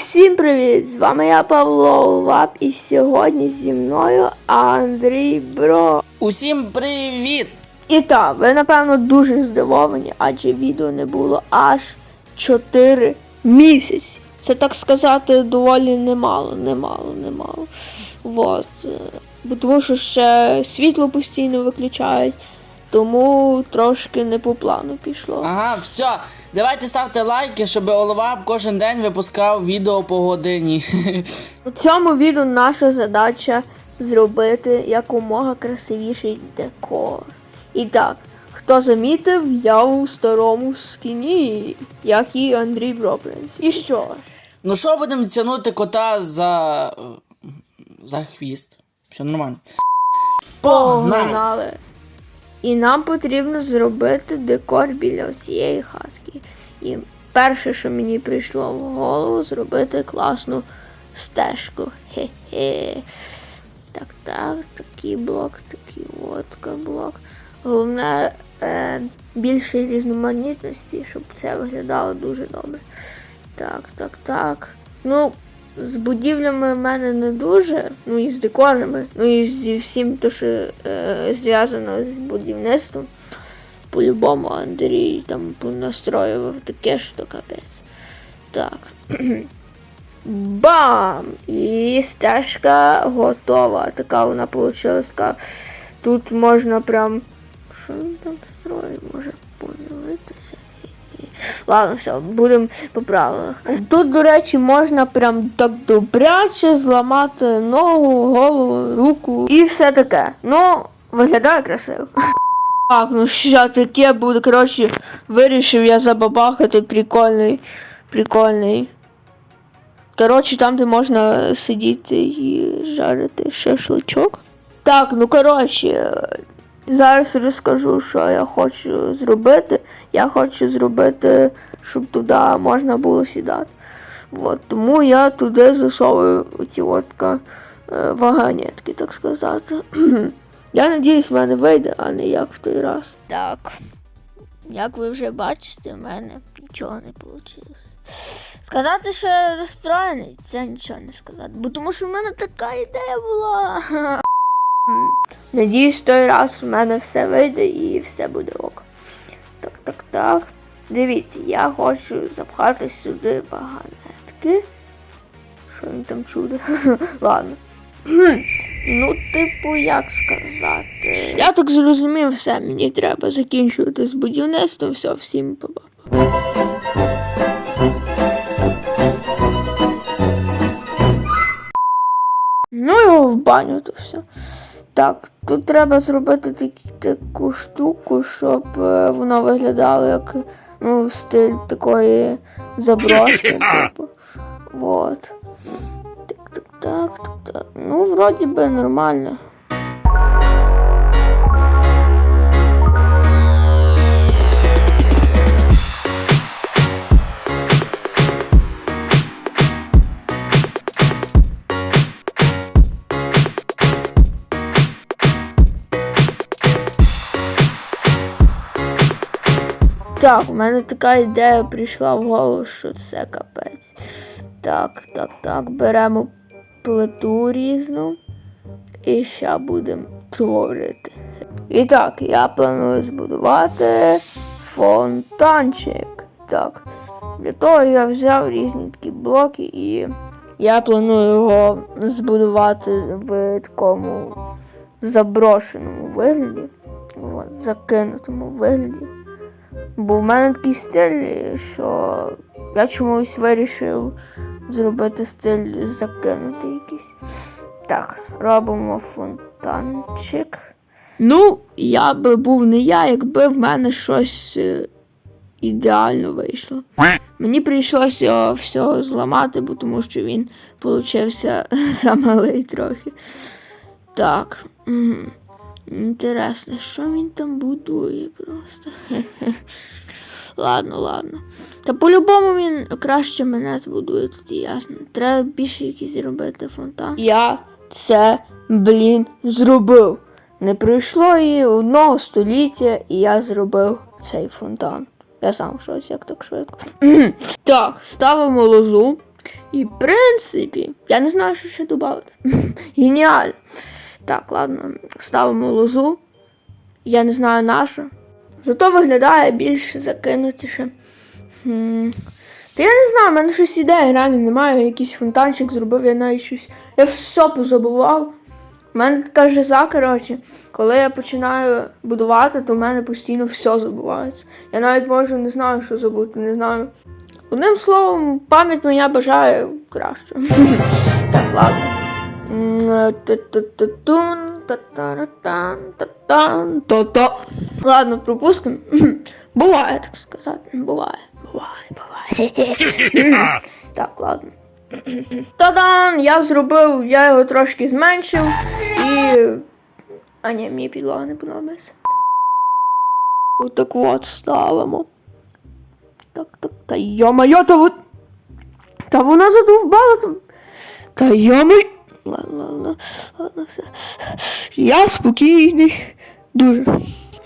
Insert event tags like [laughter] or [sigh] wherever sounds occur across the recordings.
всім привіт! З вами я Павло Лап і сьогодні зі мною Андрій Бро. Усім привіт! І так, ви напевно дуже здивовані, адже відео не було аж 4 місяці. Це так сказати доволі немало, немало, немало. Вот. е, Бо тому що ще світло постійно виключають, тому трошки не по плану пішло. Ага, все. Давайте ставте лайки, щоб Олова кожен день випускав відео по годині. [laughs] У цьому відео наша задача зробити якомога красивіший декор. І так, хто замітив, я у старому скіні, як і Андрій Бропринц. І що ж? ну що будемо тягнути кота за. за хвіст. Все нормально. Погнали! І нам потрібно зробити декор біля цієї хатки. І перше, що мені прийшло в голову, зробити класну стежку. Хе-хе. Так, так, такий блок, такий водка блок. Головне е, більше різноманітності, щоб це виглядало дуже добре. Так, так, так. Ну, з будівлями в мене не дуже, ну і з декорами, ну і зі всім, то, що е, зв'язано з будівництвом. По-любому Андрій там понастроював таке, що капець. Так. [clears throat] Бам! І стежка готова. Така вона вийшла. Така. Тут можна прям. Що він там строїть? Може подивитися. Ладно, все, будемо по правилах. Тут, до речі, можна прям так добряче зламати ногу, голову, руку і все таке. Ну, виглядає красиво. [laughs] Так, ну що таке буде, коротше, вирішив я забабахати прикольний, прикольний. Коротше, там, де можна сидіти і жарити шашличок. Так, ну коротше, зараз розкажу, що я хочу зробити. Я хочу зробити, щоб туди можна було сідати. От, тому я туди засовую ці отка е, так сказати. [clears throat] я надіюсь, в мене вийде, а не як в той раз. Так. Як ви вже бачите, в мене нічого не вийшло. Сказати, що я розстроєний, це нічого не сказати. Бо тому що в мене така ідея була. [laughs] Надіюсь, той раз в мене все вийде і все буде ок. Так, так, так. Дивіться, я хочу запхати сюди вагонетки. Що він там чуде? [laughs] Ладно. [clears throat] Ну, типу, як сказати. Я так зрозумів, все, мені треба закінчувати з будівництвом. Все, всім па-па. Ну його в баню то все. Так, тут треба зробити такі, таку штуку, щоб е, воно виглядало як ну, стиль такої заброшки, [laughs] типу. Вот. Так, так, так, так, так. Ну, вроді би нормально. Так, у мене така ідея прийшла в голову, що це капець. Так, так, так, беремо плиту різну і ще будемо творити. І так, я планую збудувати фонтанчик. Так, для того я взяв різні такі блоки і я планую його збудувати в такому заброшеному вигляді, закинутому вигляді. Бо в мене такий стиль, що я чомусь вирішив зробити стиль закинутий якийсь. Так, робимо фонтанчик. Ну, я би був не я, якби в мене щось е, ідеально вийшло. Мені прийшлося його все зламати, бо тому що він получився [laughs] замалий трохи. Так. м, Інтересно, що він там будує просто. [laughs] Ладно, ладно. Та по-любому він краще мене збудує тут ясно. Треба більше якийсь зробити фонтан. Я це, блін, зробив. Не пройшло і одного століття, і я зробив цей фонтан. Я сам щось як так швидко. [clears throat] так, ставимо лозу. І в принципі, я не знаю, що ще додати. [laughs] Геніально. Так, ладно, ставимо лозу. Я не знаю на що. Зато виглядає більш закинутіше. Хм. Та я не знаю, в мене щось ідеї реально немає. Якийсь фонтанчик зробив, я навіть щось. Я все позабував. У мене така жиза, коротше, коли я починаю будувати, то в мене постійно все забувається. Я навіть можу не знаю, що забути, не знаю. Одним словом, пам'ять моя бажає краще. [laughs] Так, ладно. Та-та-та-тун, та-та-ра-тан, та-тан, та-та. Ладно, пропустимо. [clears throat] Буває, так сказати. Буває. Буває, буває. [laughs] Так, ладно. Та-дан! Я зробив, я його трошки зменшив і. А ні, мені підлога не подобається. Отак от ставимо. Так, так, та йо-моє, та вот. Та вона задовбала. Та йо-моє. Ладно, ладно, ладно, все. Я спокійний. Дуже.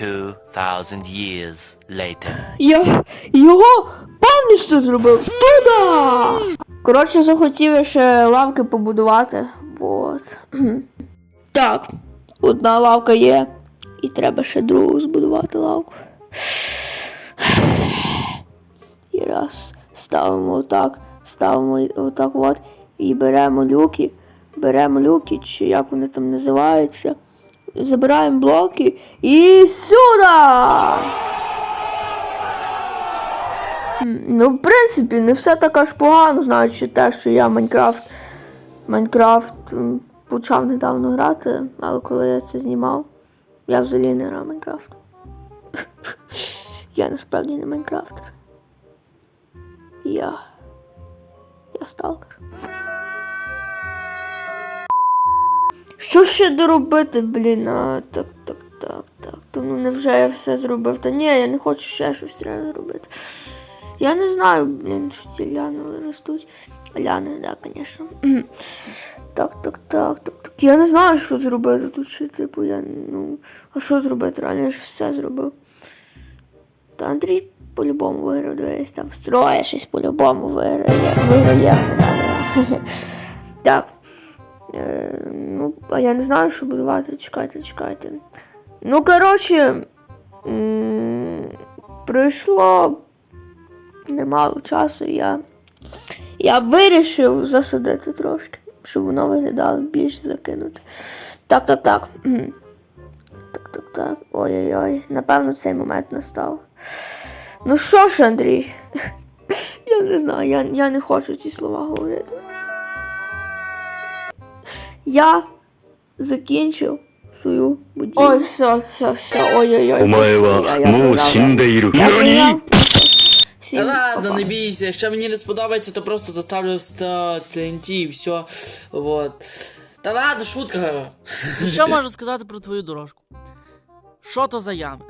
2,000 years later. Я його повністю зробив. Туда! Коротше, захотів я ще лавки побудувати. Вот. Так, одна лавка є. І треба ще другу збудувати лавку. І раз. Ставимо отак, ставимо отак от. І беремо люки. Беремо люки, чи як вони там називаються. Забираємо блоки і сюди! Ну, в принципі, не все так аж погано, знаючи те, що я Майнкрафт. Майнкрафт почав недавно грати, але коли я це знімав, я взагалі не грав Майнкрафт. [laughs] я насправді не Майнкрафтер. Я. Я сталкер. Що ще доробити, блін? А, так, так, так, так. То ну невже я все зробив? Та ні, я не хочу ще щось треба зробити. Я не знаю, блін, що ці ляни ростуть. Ляни, да, звісно. [clears throat] Так, так, так, так, так. Я не знаю, що зробити тут ще, типу, я, ну. А що зробити? Реально я ж все зробив. Та Андрій по-любому виграв, дивись, там строє щось по-любому виграє. Виграє вже, да. [laughs] Так. Е, ну, а я не знаю, що будувати. Чекайте, чекайте. Ну, коротше, м, пройшло немало часу. Я, я вирішив засадити трошки, щоб воно виглядало більш закинуте. Так, так, так. Так, так, так. Ой-ой-ой. Напевно, цей момент настав. Ну що ж, Андрій? [laughs] Я не знаю, я, я не хочу ці слова говорити. Я закінчив свою будівлю. Ой, все, все, все. Ой-ой-ой. Ну, Та ладно, не бійся, якщо мені не сподобається, то просто заставлю ТНТ і все. Вот. Та ладно, шутка. Що можу сказати про твою дорожку? Що то за ями?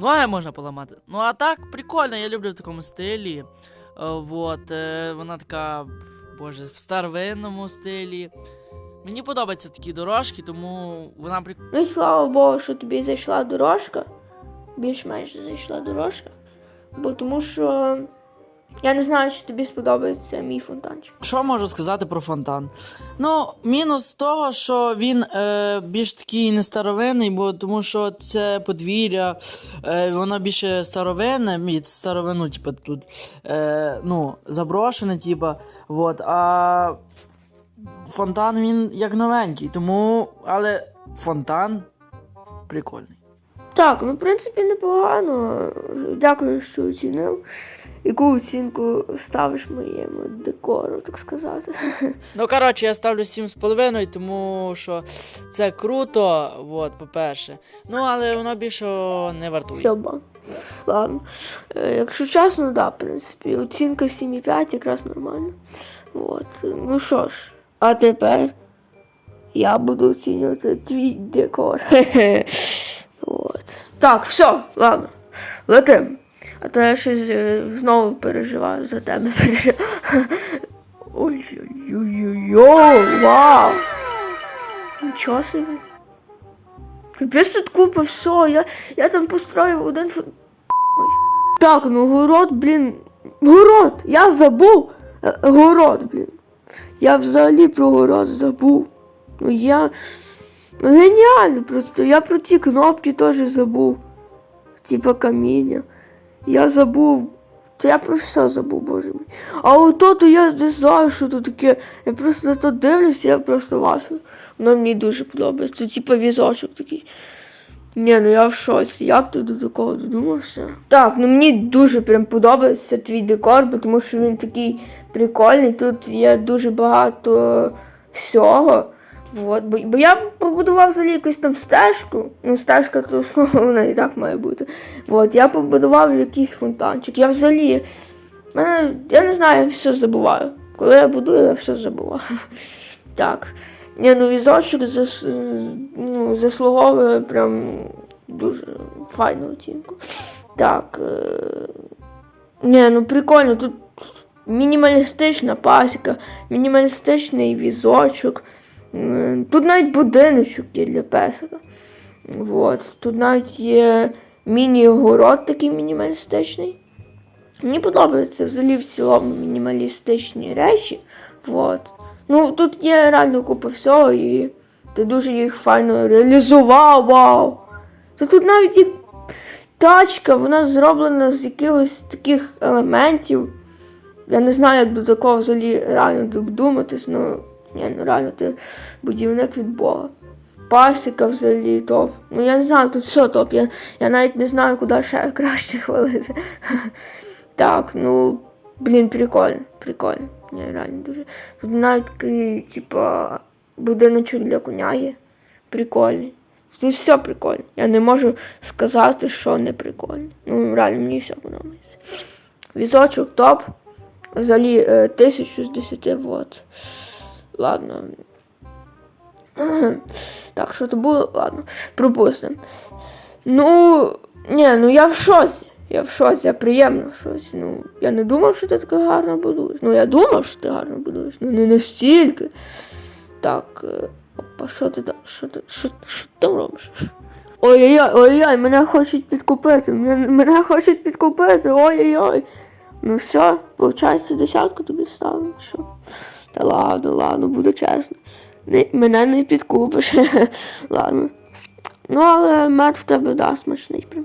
Ноги можна поламати. Ну а так, прикольно, я люблю в такому стилі. Е, Вот, е, вона така, боже, в старовинному стилі. Мені подобаються такі дорожки, тому вона прикольна. Ну і слава Богу, що тобі зайшла дорожка. Більш-менш зайшла дорожка. Бо тому що я не знаю, чи тобі сподобається мій фонтанчик. Що можу сказати про фонтан? Ну, мінус того, що він е, більш такий не старовинний, бо тому що це подвір'я, е, воно більше старовинне, старовину, типу, тут е, ну, заброшене, типу, вот, а фонтан він як новенький, тому. Але фонтан прикольний. Так, ну в принципі непогано. Дякую, що оцінив. Яку оцінку ставиш моєму декору, так сказати. [laughs] Ну, коротше, я ставлю 7,5, тому що це круто, от, по-перше. Ну, але воно більше не вартує. Бан. Ладно. Е, якщо чесно, так, да, в принципі, оцінка 7,5 якраз нормально. От. Ну що ж, а тепер я буду оцінювати твій декор. От. [laughs] Так, все, ладно. Летим. А то я щось е, знову переживаю за тебе. [laughs] Ой-ой-ой-ой, вау! Нічого собі. Капець тут купа всього. Я, я там построїв один. Ой. Так, ну город, блін, Город! Я забув! Е, Город, блін. Я взагалі про город забув. Ну я. Ну геніально просто. Я про ті кнопки теж забув. Типа каміння. Я забув. Та я про все забув, боже мій. А ото то я не знаю, що то таке. Я просто на то дивлюся, я просто вафлю. Воно мені дуже подобається. Це типа візочок такий. Ні, ну я в шоці. Як ти до такого додумався? Так, ну мені дуже прям подобається твій декор, бо тому що він такий прикольний. Тут є дуже багато всього. Вот. Бо, бо я побудував взагалі якусь там стежку. Ну, стежка, то [laughs] вона і так має бути. От, я побудував якийсь фонтанчик. Я взагалі. Мене, я не знаю, я все забуваю. Коли я будую, я все забуваю. [laughs] Так. Ні, ну візочок зас, ну, заслуговує прям дуже файну оцінку. Так. Е... Ні, ну прикольно, тут мінімалістична пасіка, мінімалістичний візочок. Тут навіть будиночок є для песика. Вот. Тут навіть є міні-город такий мінімалістичний. Мені подобаються взагалі в цілому мінімалістичні речі. Вот. Ну, тут є реально купа всього, і ти дуже їх файно реалізував. Вау! Та тут навіть і тачка, вона зроблена з якихось таких елементів. Я не знаю, як до такого взагалі реально додуматись, ну, ні, ну реально ти будівник від Бога. Пасіка взагалі топ. Ну я не знаю, тут все топ. Я, я навіть не знаю, куди ще [laughs] краще хвалити. Так, ну, блін, прикольно, прикольно. Ні, реально дуже. Тут навіть такий, типа, будиночок для коня є. Прикольний. Тут все прикольно. Я не можу сказати, що не прикольно. Ну, реально, мені все подобається. Візочок топ. Взагалі е, тисячу з десяти, вот. Ладно. [clears throat] Так, що то було? Ладно, пропустимо. Ну, ні, ну я в шоці. Я в шоці, я приємно в шоці. Ну, я не думав, що ти так гарно будуєш. Ну, я думав, що ти гарно будуєш. Ну, не настільки. Так, е, опа, що ти там? Що ти, що, що ти там робиш? Ой-ой-ой, ой-ой, мене хочуть підкупити. Мене, мене хочуть підкупити. Ой-ой-ой. Ну все, виходить, десятку тобі ставлю. Що? Та ладно, ладно, буду чесно. Не, мене не підкупиш. [laughs] ладно. Ну, але мед в тебе да, смачний прям.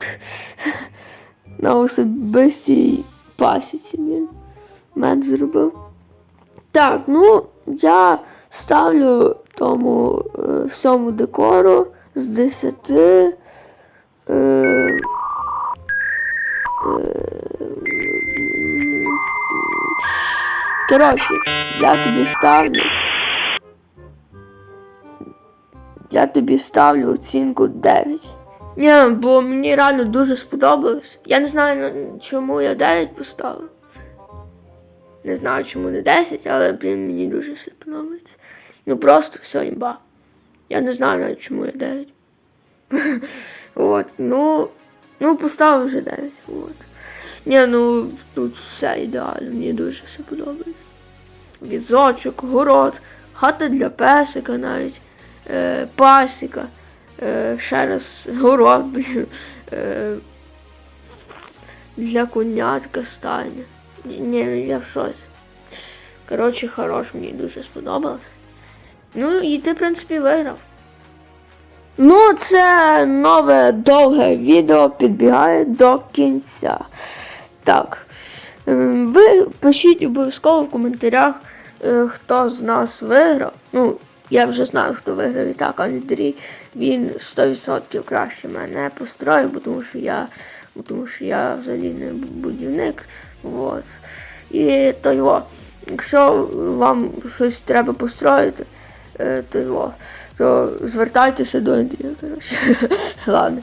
[laughs] На особистій пасіці, блін. Мед зробив. Так, ну, я ставлю тому е, всьому декору з 10. Е, е, Коротше, я тобі ставлю. Я тобі ставлю оцінку 9. Ні, бо мені реально дуже сподобалось. Я не знаю, на- чому я 9 поставив. Не знаю, чому не 10, але, блін, мені дуже все подобається. Ну просто все імба. Я не знаю навіть, чому я 9. [laughs] От, ну, ну поставив вже 9. От. Ні, ну тут все ідеально, мені дуже все подобається. Візочок, город, хата для песика навіть, е, пасіка, е, ще раз город, [laughs] блін, е, для конятка стайня. Ні, Ні, я в шоці. Коротше, хорош, мені дуже сподобалось. Ну і ти, в принципі, виграв. Ну, це нове довге відео підбігає до кінця. Так. ем, Ви пишіть обов'язково в коментарях, е, хто з нас виграв. Ну, я вже знаю, хто виграв і так, Андрій. Він 100% краще мене построїв, тому що я, тому що я взагалі не будівник. Вот. І то його. Якщо вам щось треба построїти, то, його, то звертайтеся до Андрія. Коротше. [laughs] Ладно.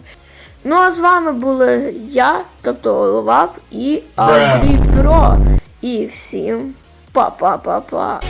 Ну а з вами були я, тобто Головак і Андрій Про. І всім па-па-па-па.